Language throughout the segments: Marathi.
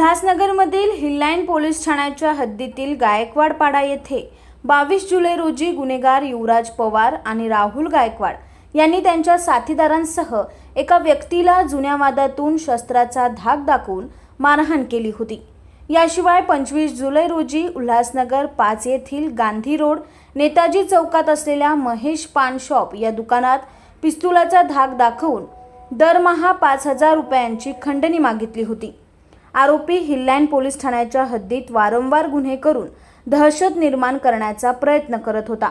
उल्हासनगरमधील हिल्लाईन पोलीस ठाण्याच्या हद्दीतील गायकवाडपाडा येथे बावीस जुलै रोजी गुन्हेगार युवराज पवार आणि राहुल गायकवाड यांनी त्यांच्या साथीदारांसह एका व्यक्तीला जुन्या वादातून शस्त्राचा धाक दाखवून मारहाण केली होती. याशिवाय पंचवीस जुलै रोजी उल्हासनगर पाच येथील गांधी रोड नेताजी चौकात असलेल्या महेश पान शॉप या दुकानात पिस्तुलाचा धाक दाखवून दरमहा पाच हजार रुपयांची खंडणी मागितली होती. आरोपी हिल्लँड पोलीस ठाण्याच्या हद्दीत वारंवार गुन्हे करून दहशत निर्माण करण्याचा प्रयत्न करत होता.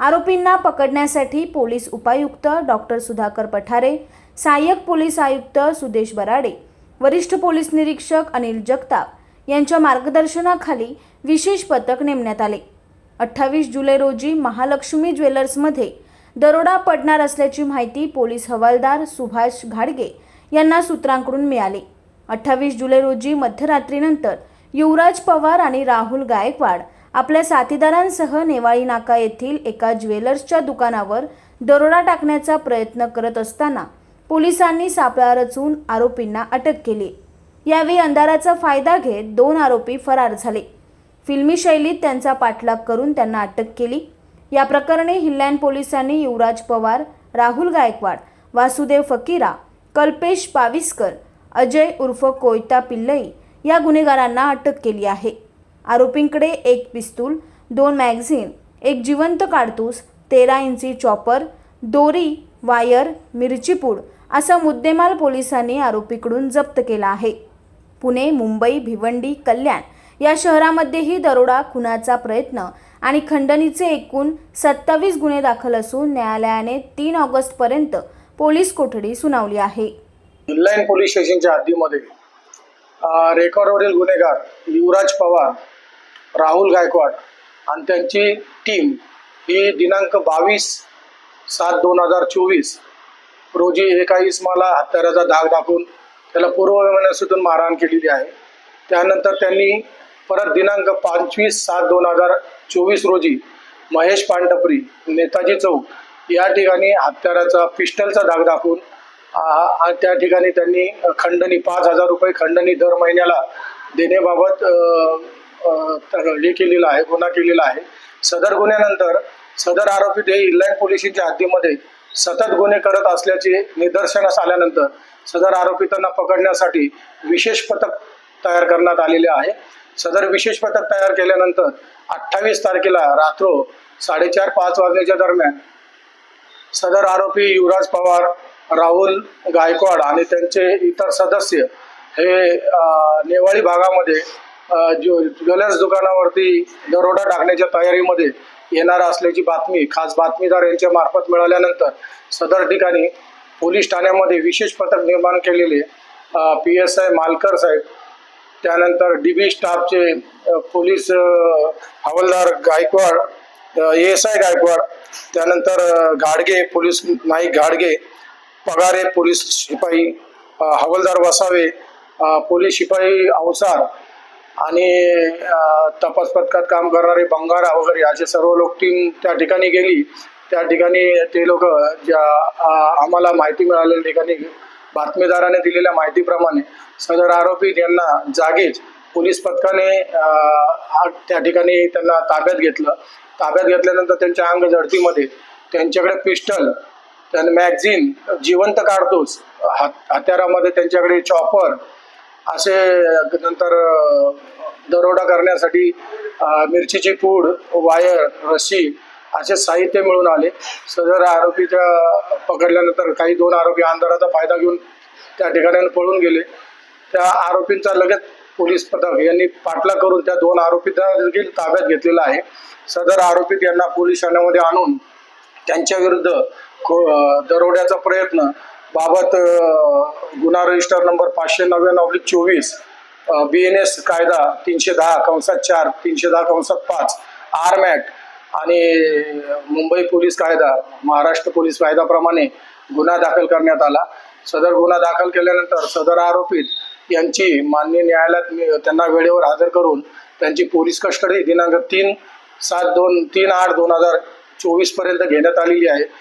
आरोपींना पकडण्यासाठी पोलीस उपायुक्त डॉक्टर सुधाकर पठारे सहाय्यक पोलीस आयुक्त सुदेश बराडे वरिष्ठ पोलीस निरीक्षक अनिल जगताप यांच्या मार्गदर्शनाखाली विशेष पथक नेमण्यात आले. अठ्ठावीस जुलै रोजी महालक्ष्मी ज्वेलर्समध्ये दरोडा पडणार असल्याची माहिती पोलीस हवालदार सुभाष घाडगे यांना सूत्रांकडून मिळाली. अठ्ठावीस जुलै रोजी मध्यरात्रीनंतर युवराज पवार आणि राहुल गायकवाड आपल्या साथीदारांसह नेवाळी नाका येथील एका ज्वेलर्सच्या दुकानावर दरोडा टाकण्याचा प्रयत्न करत असताना पोलिसांनी सापळा रचून आरोपींना अटक केली. यावेळी अंधाराचा फायदा घेत दोन आरोपी फरार झाले. फिल्मी शैलीत त्यांचा पाठलाग करून त्यांना अटक केली. या प्रकरणी हिल्लँड पोलिसांनी युवराज पवार राहुल गायकवाड वासुदेव फकीरा कल्पेश पाविस्कर अजय उर्फ कोयता पिल्लई या गुन्हेगारांना अटक केली आहे. आरोपींकडे एक पिस्तूल दोन मॅगझिन एक जिवंत काडतूस तेरा इंची चॉपर दोरी वायर मिरचीपूड असा मुद्देमाल पोलिसांनी आरोपीकडून जप्त केला आहे. पुणे मुंबई भिवंडी कल्याण या शहरामध्येही दरोडा खुनाचा प्रयत्न आणि खंडणीचे एकूण सत्तावीस गुन्हे दाखल असून न्यायालयाने तीन ऑगस्टपर्यंत पोलीस कोठडी सुनावली आहे. इनलाईन पोलीस स्टेशनच्या हद्दीमध्ये. रेकॉर्डवरील गुन्हेगार युवराज पवार राहुल गायकवाड आणि त्यांची टीम ही दिनांक बावीस सात दोन हजार चोवीस रोजी एका इस्माला हत्याराचा धाक दाखवून त्याला पूर्वविमानातून मारहाण केलेली आहे. त्यानंतर त्यांनी परत दिनांक पंचवीस सात दोन हजार चोवीस रोजी महेश पांडपरी नेताजी चौक या ठिकाणी हत्याराचा पिस्टलचा धाक दाखवून त्या ठिकाणी त्यांनी खंडणी पाच हजार रुपये खंडणी दर महिन्याला देण्याबाबत हे केलेलं आहे गुन्हा केलेला आहे. सदर गुन्ह्यानंतर सदर आरोपी ते इनलाईन पोलिसीच्या हद्दीमध्ये सतत गुन्हे करत असल्याचे निदर्शनास आल्यानंतर सदर आरोपी त्यांना पकडण्यासाठी विशेष पथक तयार करण्यात आलेले आहे. सदर विशेष पथक तयार केल्यानंतर अठ्ठावीस तारखेला रात्रो साडेचार पाच वाजण्याच्या दरम्यान सदर आरोपी युवराज पवार राहुल गायकवाड आणि त्यांचे इतर सदस्य हे नेवाळी भागामध्ये अ, ज्वेलर्स दुकानावरती दरोडा टाकण्याच्या तयारीमध्ये येणार असल्याची बातमी खास बातमीदार यांच्या मार्फत मिळाल्यानंतर सदर ठिकाणी पोलीस ठाण्यामध्ये विशेष पथक निर्माण केलेले पी एस आय मालकर साहेब त्यानंतर डी बी स्टाफचे पोलीस हवालदार Gaikwad A S I Gaikwad त्यानंतर गाडगे घाडगे पोलीस नाईक घाडगे पगारे पोलीस शिपाई हवालदार वसावे पोलीस शिपाई अवसार आणि तपास पथकात काम करणारे बंगारा वगैरे असे सर्व लोक टीम त्या ठिकाणी गेली. त्या ठिकाणी ते लोक ज्या आम्हाला माहिती मिळालेल्या ठिकाणी बातमीदाराने दिलेल्या माहितीप्रमाणे सदर आरोपी यांना जागीच पोलीस पथकाने त्या ठिकाणी त्यांना ताब्यात घेतलं. ताब्यात घेतल्यानंतर त्यांच्या अंग झडतीमध्ये त्यांच्याकडे पिस्टल त्याने मॅगझिन जिवंत काढतोच. हात हत्यारामध्ये त्यांच्याकडे चॉपर असे नंतर दरोडा करण्यासाठी मिरचीची पूड वायर रशी असे साहित्य मिळून आले. सदर आरोपीच्या पकडल्यानंतर काही दोन आरोपी आंधाराचा फायदा घेऊन त्या ठिकाणाहून पळून गेले. त्या आरोपींचा लगेच पोलीस पथक यांनी पाठलाग करून त्या दोन आरोपींना देखील ताब्यात घेतलेला आहे. सदर आरोपी यांना पोलीस ठाण्यामध्ये आणून त्यांच्या विरुद्ध खो- दरोड्याचा प्रयत्न. बाबत गुन्हा रजिस्टर नंबर पाचशे नव्याण्णव ऑब्लिक चोवीस बी एन एस कायदा तीनशे दहा कंसात चार तीनशे दहा कंसात पाच आर्म ॲक्ट आणि मुंबई पोलीस कायदा महाराष्ट्र पोलीस कायद्याप्रमाणे गुन्हा दाखल करण्यात आला. सदर गुन्हा दाखल केल्यानंतर सदर आरोपीत यांची मान्य न्यायालयात त्यांना वेळेवर हजर करून त्यांची पोलीस कस्टडी दिनांक तीन सात दोन तीन आठ दोन हजार चोवीसपर्यंत घेण्यात आलेली आहे.